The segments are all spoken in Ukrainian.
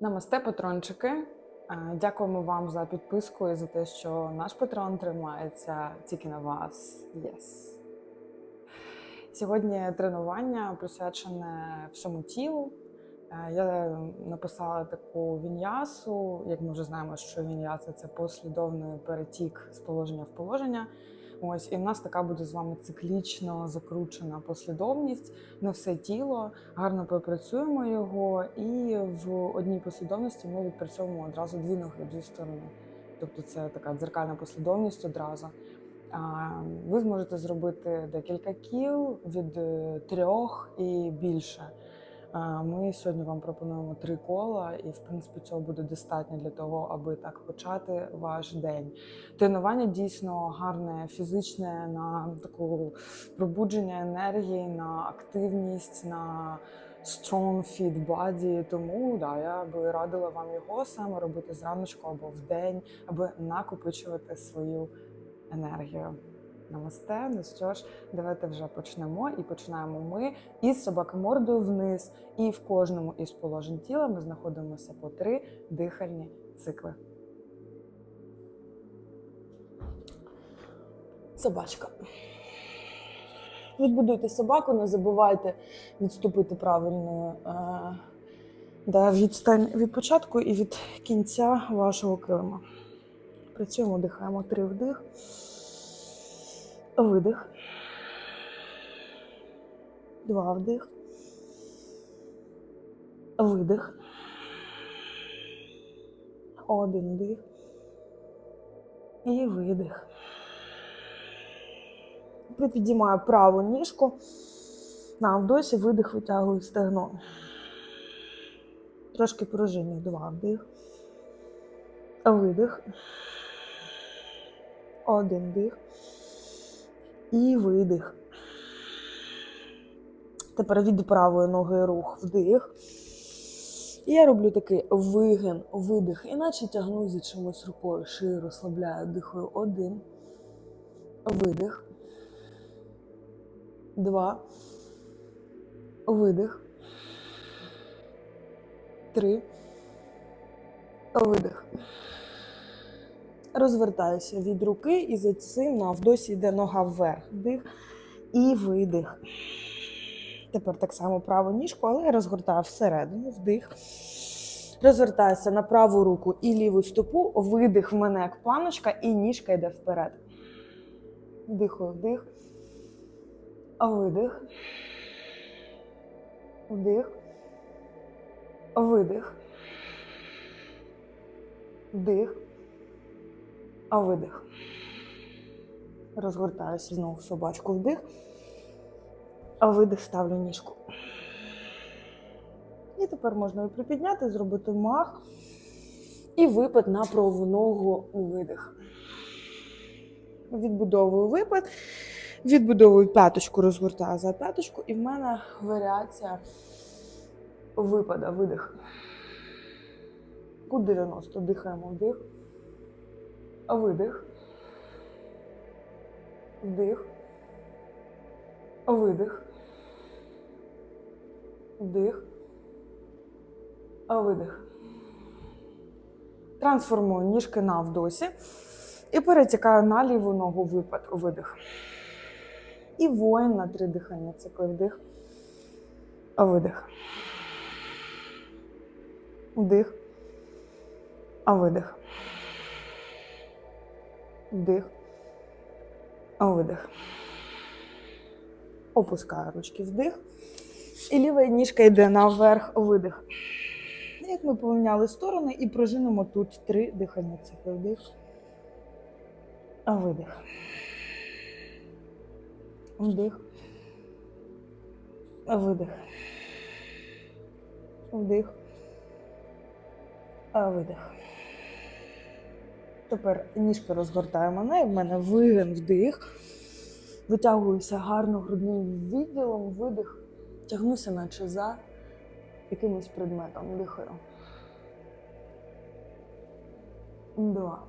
Намасте, патрончики. Е, Дякуємо вам за підписку і за те, що наш патрон тримається тільки на вас. Yes. Сьогодні тренування присвячене всьому тілу. Е, Я написала таку віньясу. Як ми вже знаємо, що віньяса це послідовний перетік з положення в положення. Ось, і в нас така буде з вами циклічно закручена послідовність на все тіло. Гарно пропрацюємо його, і в одній послідовності ми відпрацьовуємо одразу дві ноги дві сторони. Тобто це така дзеркальна послідовність одразу. А, Ви зможете зробити декілька кіл від е, трьох і більше. Ми сьогодні вам пропонуємо три кола, і в принципі цього буде достатньо для того, аби так почати ваш день. Тренування дійсно гарне, фізичне на таку пробудження енергії, на активність, на strong fit body. Тому да, я би радила вам його саме робити зраночку або в день, аби накопичувати свою енергію. Намасте. Ну що ж, давайте вже почнемо. І починаємо ми із собакомордою вниз. І в кожному із положень тіла ми знаходимося по три дихальні цикли. Собачка. Відбудуйте собаку, не забувайте відступити правильно е, да, відстань від початку і від кінця вашого килима. Працюємо, дихаємо три вдих, видих, два вдих, видих, один вдих і видих. Припідіймаю праву ніжку. На вдосі видих витягую стегно. Трошки пружиню. Два вдих. Видих. Один дих. І видих. Тепер від правої ноги рух вдих. І я роблю такий вигин, видих, іначе тягну за чимось рукою. Шию розслабляю, дихаю. Один. Видих. Два. Видих. Три. Видих. Розвертаюся від руки і за цим навдосі йде нога вверх. Вдих і видих. Тепер так само праву ніжку, але я розгортаю всередину, вдих. Розвертаюся на праву руку і ліву стопу, видих в мене як планочка, і ніжка йде вперед. Дихаю, вдих. Видих. Вдих. Видих. Вдих. А видих. Розгортаюся знову собачку вдих. А видих ставлю ніжку. І тепер можна її припідняти, зробити мах. І випад на праву ногу у видих. Відбудовую випад. Відбудовую п'яточку, розгортаю за п'яточку, і в мене варіація випада, видих. Кут 90. Дихаємо вдих. Видих. Вдих. Видих. Вдих. Видих. Трансформую ніжки на вдосі і перетікаю на ліву ногу випад. Видих. І воїн на три дихання. Цикли вдих. Видих. Вдих. А видих. Вдих. Видих. Опускаю ручки вдих. І ліва ніжка йде наверх видих. Як ми поміняли сторони і прожинемо тут три дихання цикли. Вдих. Видих. Вдих. Видих. Вдих. Видих. Тепер ніжки розгортаємо мене, в мене вигин вдих. Витягуюся гарно грудним відділом, видих. Тягнуся, наче за якимось предметом. Дихаю. Два.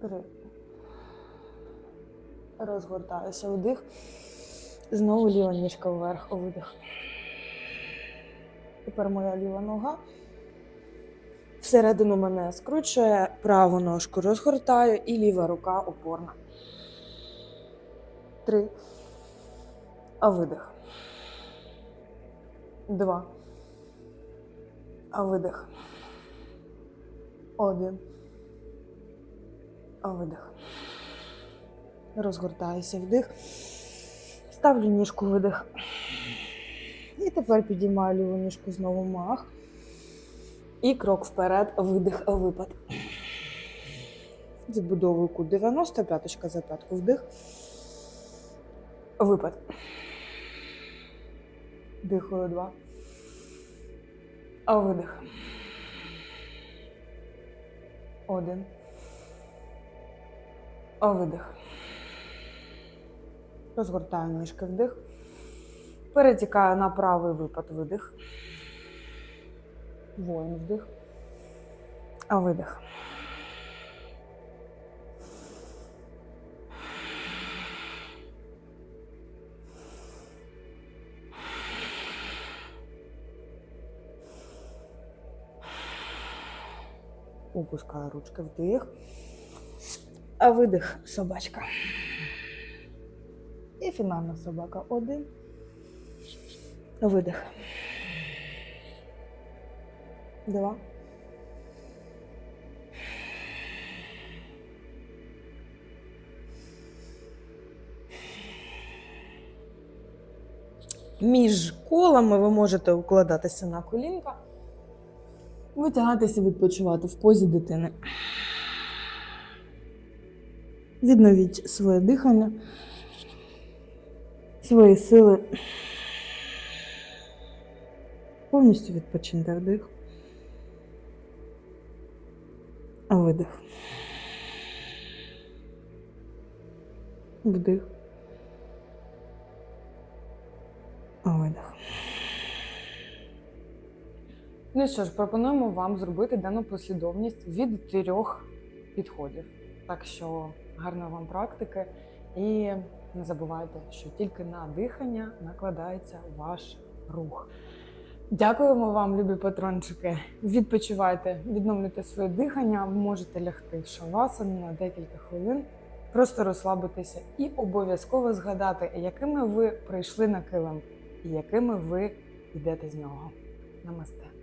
Три. Розгортаюся вдих. Знову ліва ніжка вверх, видих. Тепер моя ліва нога. Всередину мене скручує, праву ножку розгортаю і ліва рука опорна. Три. А видих. Два. А видих. Один. А видих. Розгортаюся вдих. Ставлю ніжку видих. І тепер підіймаю ліву ніжку знову мах. І крок вперед, видих, випад. Відбудовую кут 90, п'яточка за п'ятку вдих. Випад. Дихаю два. А видих. Один. А видих. Розгортаю ніжки вдих. Перетікаю на правий випад видих. Воїн вдих. А видих. Опускаю ручки вдих. А видих собачка. І фінальна собака. Один. Видих. Два. Між колами ви можете укладатися на колінка, витягатися, відпочивати в позі дитини. Відновіть своє дихання, свої сили. Повністю відпочиньте вдих. Видих. Вдих. Видих. Ну що ж, пропонуємо вам зробити дану послідовність від трьох підходів. Так що гарної вам практики і не забувайте, що тільки на дихання накладається ваш рух. Дякуємо вам, любі патрончики. Відпочивайте, відновлюйте своє дихання, можете лягти в шавасану на декілька хвилин, просто розслабитися і обов'язково згадати, якими ви прийшли на килим і якими ви йдете з нього. Намасте.